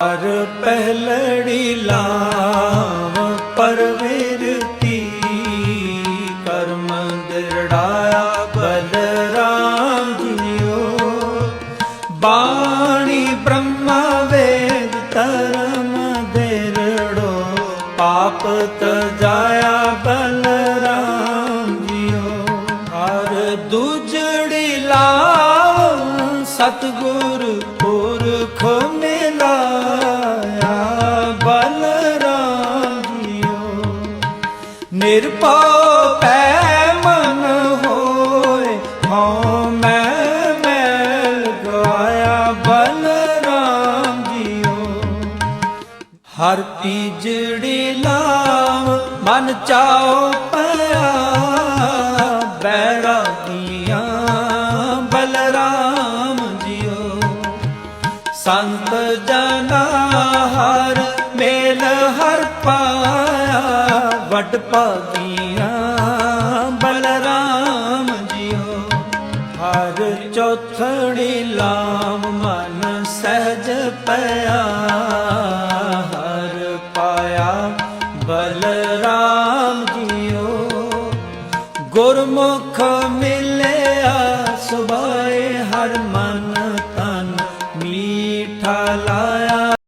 ਪਰ ਪਹਿਲੜੀ ਲਾਵ ਪਰਵਿਰਤੀ ਕਰਮ ਦਿਰੜਾਇਆ ਬਲਰਾਮ ਜੀਓ। ਬਾਣੀ ਬ੍ਰਹਮਾ ਵੇਦ ਧਰਮ ਦਿਰੜੋ। ਪਾਪ ਤਜਾਇਆ ਬਲਰਾਮ ਜੀਓ। ਹਰ ਦੁਜੜੀ ਲਾਵ ਸਤਗੁਰ ਨਿਰਭਉ ਪੈ ਮਨ ਹੋਏ, ਹਉ ਮੈਂ ਮੈਲ ਗਾਇਆ ਬਲਰਾਮ ਜੀਓ ਹਰ ਪੀ ਪੀਜੜੀ ਲਾਮ ਮਨ ਚਾਉ ਪਿਆ ਬੈਰਾਗੀਆਂ ਬਲਰਾਮ ਜੀਓ ਸੰਤ ਜਨਾ ਹਰ ਮੇਲ ਹਰ ਪਾ ਵੱਡ ਭਾਗੀਆਂ ਬਲਰਾਮ ਜੀਓ। ਹਰ ਚੌਥੜੀ ਲਾਮ ਮਨ ਸਹਿਜ ਪਿਆ, ਹਰ ਪਾਇਆ ਬਲਰਾਮ ਜੀਓ। ਗੁਰਮੁਖ ਮਿਲਿਆ, ਸੁਭਾਏ ਹਰ ਮਨ ਤਨ, ਮੀਠਾ ਲਾ